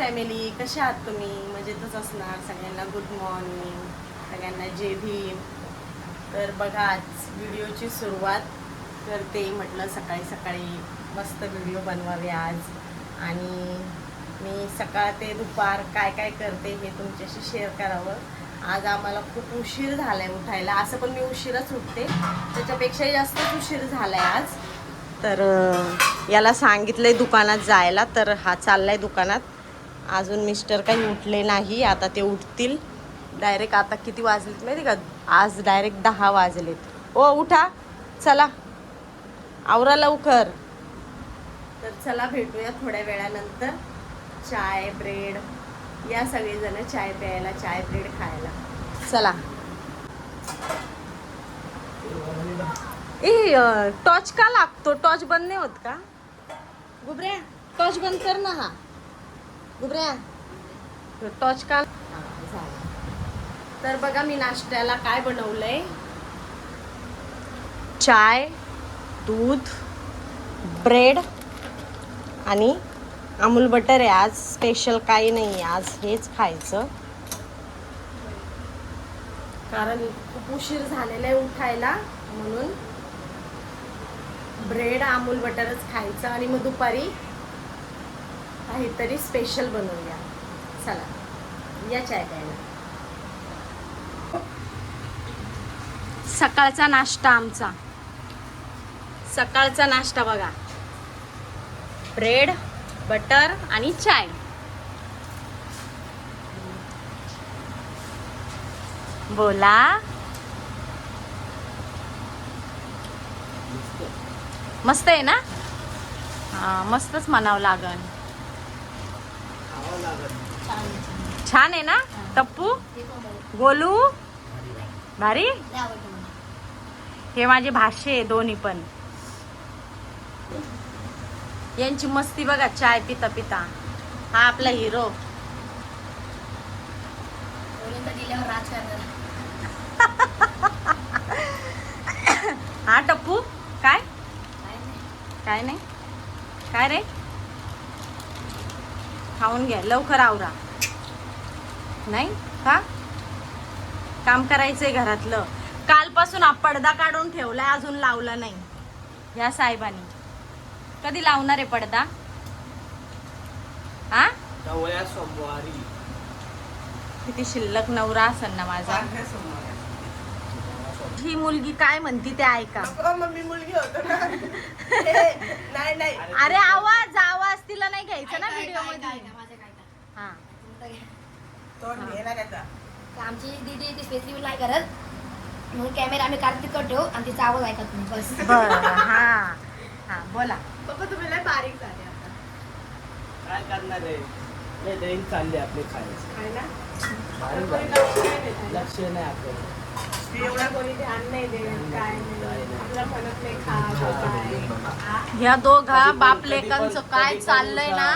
Family कशा आहात तुम्ही? मजेतच असणार सगळ्यांना गुड मॉर्निंग सगळ्यांना जे भीम तर बघा आज व्हिडिओची सुरुवात करते म्हटलं सकाळी सकाळी मस्त व्हिडिओ बनवावे आज. आणि मी सकाळ ते दुपार काय काय करते हे तुमच्याशी शेअर करावं. आज आम्हाला खूप उशीर झाला आहे उठायला. असं पण मी उशीरच उठते. त्याच्यापेक्षाही जास्तच उशीर झाला आहे आज. तर याला सांगितलं आहे दुकानात जायला तर हा चाललाय दुकानात. अजून मिस्टर काही उठले नाही आता ते उठतील. डायरेक्ट आता किती वाजलेत माहिती का? आज डायरेक्ट दहा वाजलेत. ओ उठा. चला. आवरा लवकर. तर चला भेटूया थोड्या वेळानंतर. चाय ब्रेड. या सगळेजण चाय प्यायला चाय ब्रेड खायला. चला. ए टॉर्च का लागतो? टॉर्च बंद नाही होत का? गुबऱ्या टॉर्च बंद कर ना हा. गुबऱ्या टॉर्च का हा, झाला. तर बघा मी नाश्त्याला काय बनवलंय. चाय दूध ब्रेड आणि अमूल बटर आहे. आज स्पेशल काही नाही आज हेच खायचं. कारण खूप उशीर झालेला आहे उठायला. म्हणून ब्रेड अमूल बटरच खायचं आणि मग दुपारी काहीतरी स्पेशल बनवूया. चला या चाय प्यायला. सकाळचा नाश्ता आमचा. सकाळचा नाश्ता बघा. ब्रेड बटर आणि चाय. बोला. मस्त आहे ना? हा मस्तच म्हणावं लागन. छान आहे ना? टप्पू? गोलू? भारी? हे माझे भाषे आहे दोन्ही पण. यांची मस्ती बघा चाय पिता पिता. हा आपला हिरो हा टप्पू काय काय नाही काय रे खाऊन घ्या लवकर आवरा. नाही? का? काम करायचंय घरातलं. कालपासून पडदा काढून ठेवलाय अजून लावला नाही. या साहेबांनी. कधी लावणार आहे पडदा? हा सोमवारी. किती शिल्लक नवरा असेल ना माझा. ही मुलगी काय म्हणती ते ऐका. मम्मी मुलगी होतो ना. नाही नाही. अरे आवाज आवाज तिला नाही घ्यायचा ना व्हिडिओमध्ये हा. तोंड आमची दीदी ती स्पेसिफिक नाही करत. म्हणून कॅमेरा आम्ही कार्तिक ठेवू आणि तिचा आवाज ऐकत तुम्ही बस. बर हा. हा बोला. पप्पा तुम्ही लय बारीक झाले आता. काय करणार आहे? लय दैन चालले आपले खायचे झालं. लक्ष नाही आपल्याला. एवढा कोणी ध्यान नाही देत काय नाही आपलं म्हणत नाही खा खा, काय ह्या दोघा बाप लेकांचं काय चाललंय ना?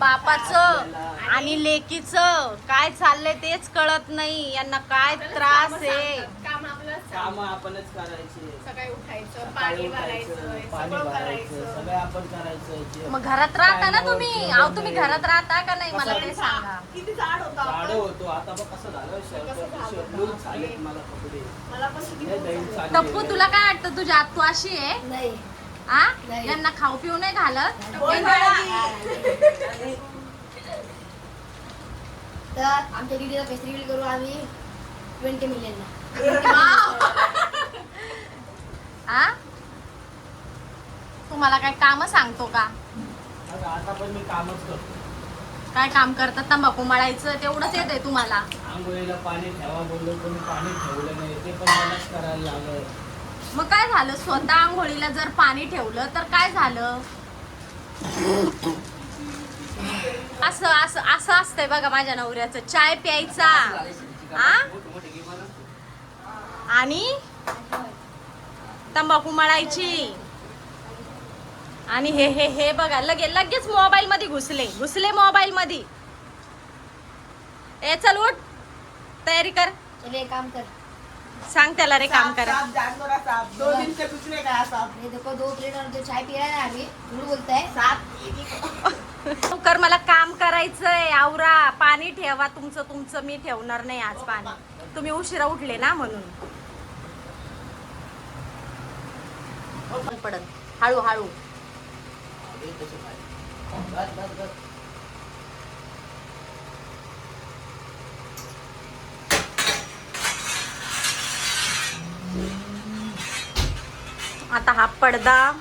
बापाचं आणि लेकीचं काय चाललंय तेच कळत नाही. यांना काय त्रास आहे? काम आपलं काम आपणच करायचे. सकाळी उठायचं सकाळी पाणी उठायचं, भरायचं पाणी सगळं भरायचं करायचं. सगळं आपण करायचं. जे- मग घरात राहता ना तुम्ही? अहो तुम्ही. घरात राहता का नाही? मला ते सांगा. किती जाड होता होतो. आता बघ कसं झालं मला कपडे. टप्पू तुला काय वाटतं? तुझी आत्तू अशी आहे? नाही. यांना खाऊ पिऊ नाही घालत. तर आमच्या दीदीला फेस्टिवल करू आम्ही ट्वेंटी मिलियनला आ? तुम्हाला काय काम सांगतो का? आता आता पण मी कामच करतो. काय काम करतात? तंबाखू मळायचं तेवढंच येत आहे तुम्हाला. आंघोळीला पाणी ठेवा बोललो कोणी पाणी ठेवलं नाही ते पण मलाच करायला लागलं. मग काय झालं? स्वतः आंघोळीला जर पाणी ठेवलं तर काय झालं? असं असं असं असतंय बघा माझ्या नवऱ्याचं. चाय प्यायचा. आ? आणि? तंबाखू मळायची. आणि हे हे हे बघा लगे लगेच मोबाईल मध्ये घुसले. घुसले मोबाईल मध्ये ए चल उठ. तयारी कर. चले एक काम कर. सांग त्याला रे काम करा. साफ, जानवरा साफ. दो दिन से कुछ नहीं खाया साफ ये देखो दो प्लेट और जो चाय पी रहा है ना अभी झूठ बोलता है साफ लवकर मला काम करायचंय. आवरा पाणी ठेवा. तुमचं तुमचं मी ठेवणार नाही आज पाणी. तुम्ही उशिरा उठले ना म्हणून. पडत. हळू हळू आता हा पडदा.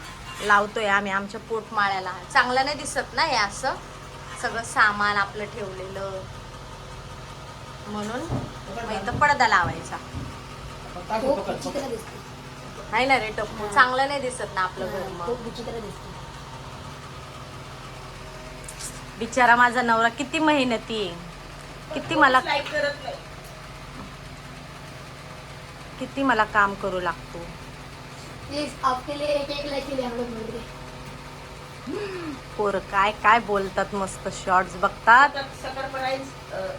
लावतोय आम्ही आमच्या पोटमाळ्याला. चांगलं नाही दिसत ना हे असं? सगळं सामान आपलं ठेवलेलं. म्हणून इथं पडदा लावायचा. आहे ना रे टप्पू चांगलं नाही दिसत ना आपलं घर मग. बिचारा माझा नवरा किती मेहनती. आहे किती मला किती मला काम करू लागतो. प्लीज आपके लिए एक एक लाइक के लिए हम लोग मिल रहे पोर काय काय बोलतात मस्त शॉर्ट्स बघतात? सकर प्राईज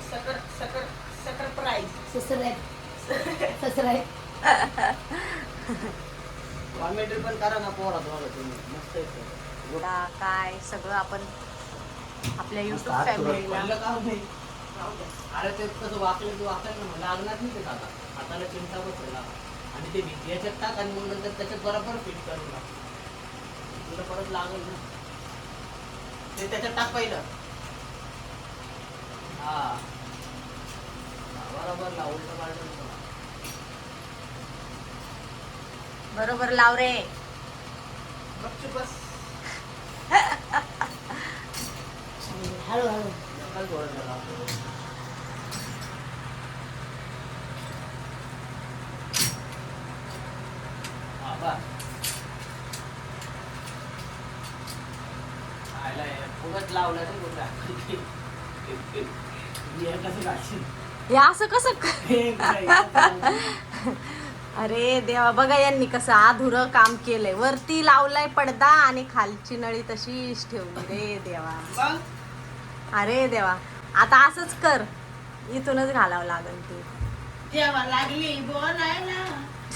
सकर सकर सकर प्राईज. ससुराल ससुराल कॉमेडी पण करा ना पोरा बघा तुम्ही. मस्त आहे आता काय सगळं आपण आपल्या युट्यूब फॅमिलीला अरे ते कसं वाकलं की वाकलं ना लागणार नाही ते आता हाताला चिंता बसला आणि ते भीती याच्यात टाक आणि मग नंतर त्याच्यात बरोबर फिट करू लाग तुला परत लागेल ना. ते त्याच्यात टाक पहिलं. हा. बरोबर लाव उलट पालट बरोबर लाव रे. गपचूप बस. हळू हळू नका. हा, बस. खायला हे हे कसं घालशील? हे असं कसं? अरे देवा बघा यांनी कसं अधुरं काम केलंय. वरती लावलाय पडदा आणि खालची नळी तशीच ठेवली. रे देवा. अरे देवा. आता असंच कर. इथूनच घालावं लागेल ती. जेव्हा लागली बोलायला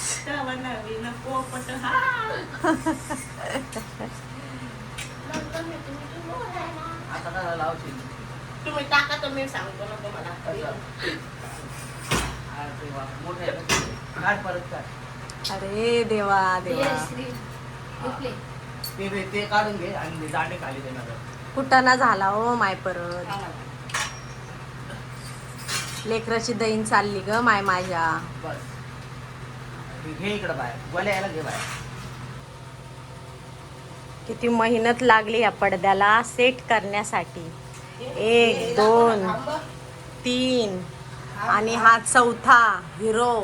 तेव्हा नवीन पोपट हा नंतर मी तुमची बोलायला. आता काय लावशील? तुम्ही टाका तर मी सांगतो ना तुम्हाला कसं? ते वा, मोठं आहे का ते? काढ परत काढ. अरे देवा देवा ते ते- ते काढून घे आणि ते दांडे खाली देणार कुठं ना झाला हो माय परत लेकराची दैन चालली ग माय माझ्या बस हे घे इकडं बाहेर गोल्या यायला घे बाहेर किती मेहनत लागली या पडद्याला सेट करण्यासाठी. एक दोन तीन आणि हा चौथा हिरो.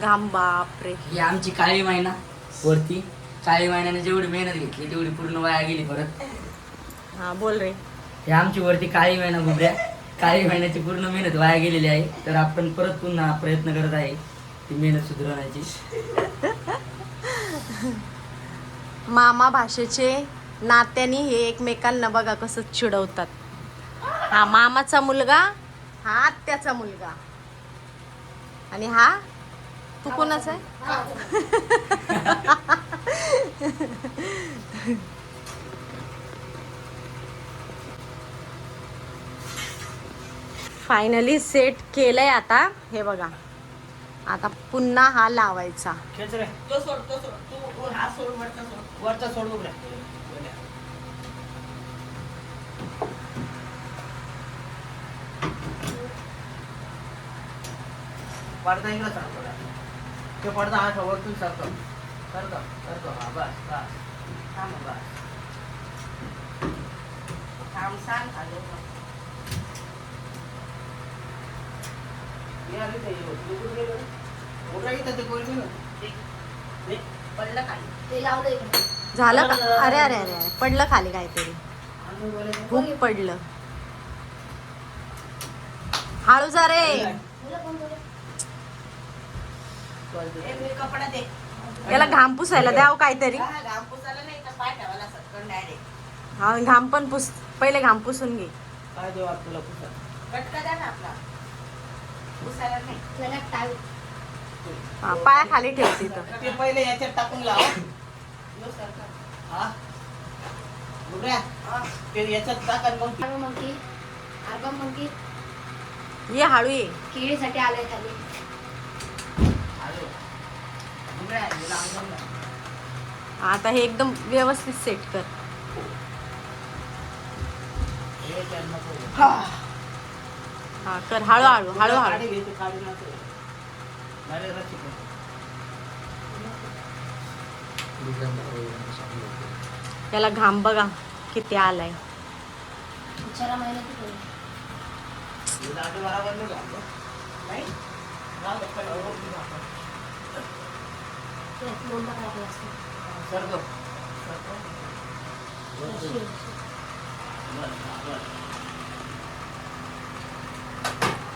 घाम बापरे. ही आमची काळी महिना वरती. काळी महिन्याने जेवढी मेहनत घेतली तेवढी पूर्ण वाया गेली परत. हा बोल रे. ही आमची वरती काळी महिना गुबऱ्या काळी महिन्याची पूर्ण मेहनत वाया गेलेली आहे. तर आपण परत पुन्हा प्रयत्न करत आहे. ती मेहनत सुधारायची मामा भाषेचे नात्यानी हे एकमेकांना बघा कसं चिडवतात. हा मामाचा मुलगा हा आत्याचा मुलगा. आणि हा? तू कोणाचा आहे? फायनली सेट केलंय आता हे बघा. आता पुन्हा हा लावायचा. रे हा. पडदा इकडं सर थोडा ते पडदा हा वरतून सरतो. सरतो सरतो. हा बस बस. थांब बस. थांब सांग. आलो हे आली ते उघडून झालं का? अरे अरे अरे अरे पडलं खाली काहीतरी. खूप पडलं. हळू जा रे. बोला कोण बोला? ए, मी कपडा दे याला घाम पुसायला द्याव काहीतरी हा, घाम पुसायला नाही तर पाय ठेवायला सटकन डायरेक्ट हा घाम पण पुस पहिले घाम पुसून घे. काय देवा तुला पुसा कटका द्या ना आपला. पुसायला नाही. हा, पायाखाली ठेव तिथं. ते पहिले याच्यात टाकून लाव. हा. ते याच्यात टाक आणि मग मंकी मंकी ये हळू ये. केळीसाठी आलाय खाली. आलो. आता हे एकदम व्यवस्थित सेट कर. हे नको. हा कर. हळूहळू हळूहळू काढी घे, ते काढी नको. त्याला घाम बघा किती आलाय.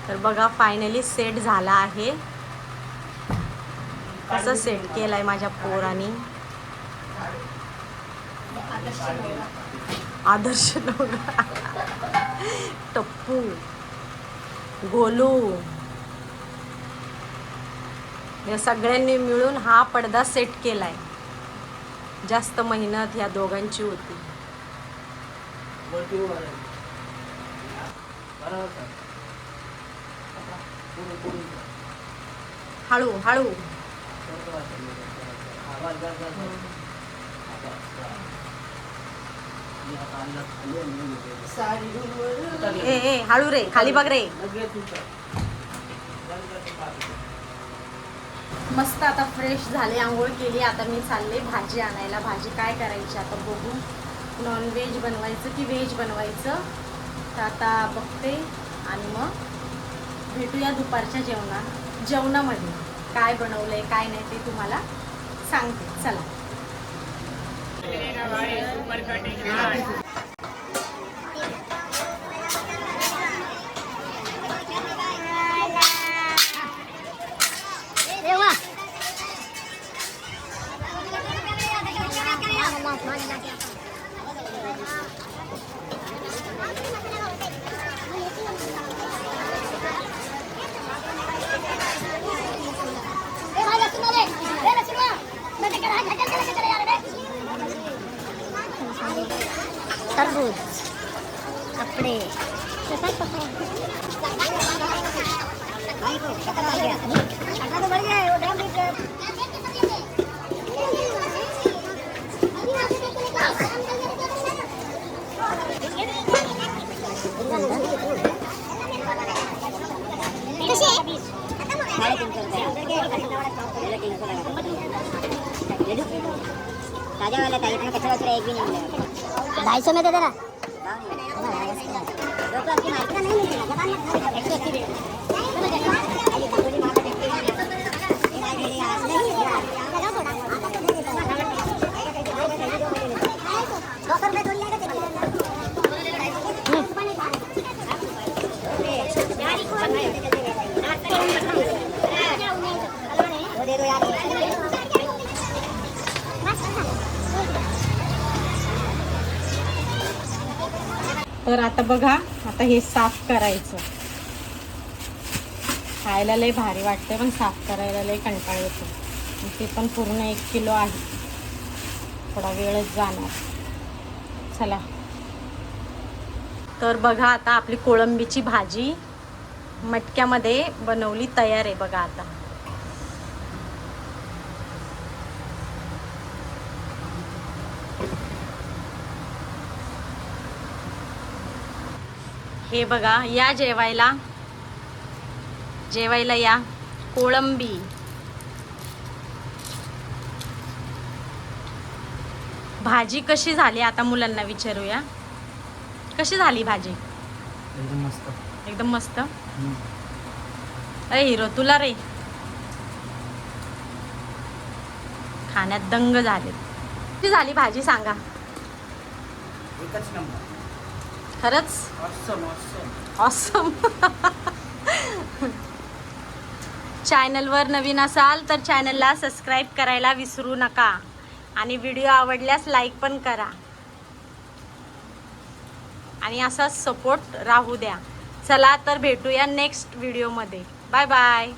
तर बघा फायनली सेट झाला आहे. कसं सेट केलं आहे माझ्या पोराने. आदर्श टप्पू. गोलू. या सगळ्यांनी मिळून हा पडदा सेट केलाय. जास्त मेहनत ह्या दोघांची होती. हळू हळू. ए ए हळू रे खाली बघ रे. मस्त आता फ्रेश झाले आंघोळ केली आता मी चालले भाजी आणायला. भाजी काय करायची आता बघू. नॉन व्हेज बनवायचं की व्हेज बनवायचं? तर आता बघते आणि मग भेटूया दुपारच्या जेवणात जेवणामध्ये. काय बनवलंय काय नाही ते तुम्हाला सांगते. चला. ढाई सौ में दे देना दो सौ अस्सी मार्केट नहीं मिलेगा एक सौ अस्सी दो सौ रुपये थोड़ी आएगा दे दो यार तर आता बघा आता हे साफ करायचं. खायला लय भारी वाटते पण साफ करायला लय कंटाळ येतो. ते पण पूर्ण एक किलो आहे. थोडा वेळच जाणार. चला. तर बघा आता आपली कोळंबीची भाजी मटक्यामध्ये बनवली तयार आहे बघा आता. हे बघा या जेवायला. जेवायला या. कोळंबी. भाजी कशी झाली आता मुलांना विचारूया? कशी झाली भाजी? एकदम मस्त. एकदम मस्त? अरे हिरो तुला रे. खाण्यात दंग झाले कशी झाली भाजी सांगा. एकच नंबर. खरंच? ऑसम चॅनलवर नवीन असाल तर चॅनलला सबस्क्राईब करायला विसरू नका. आणि व्हिडिओ आवडल्यास लाईक पण करा. आणि असाच सपोर्ट राहू द्या. चला तर भेटूया नेक्स्ट व्हिडिओमध्ये बाय बाय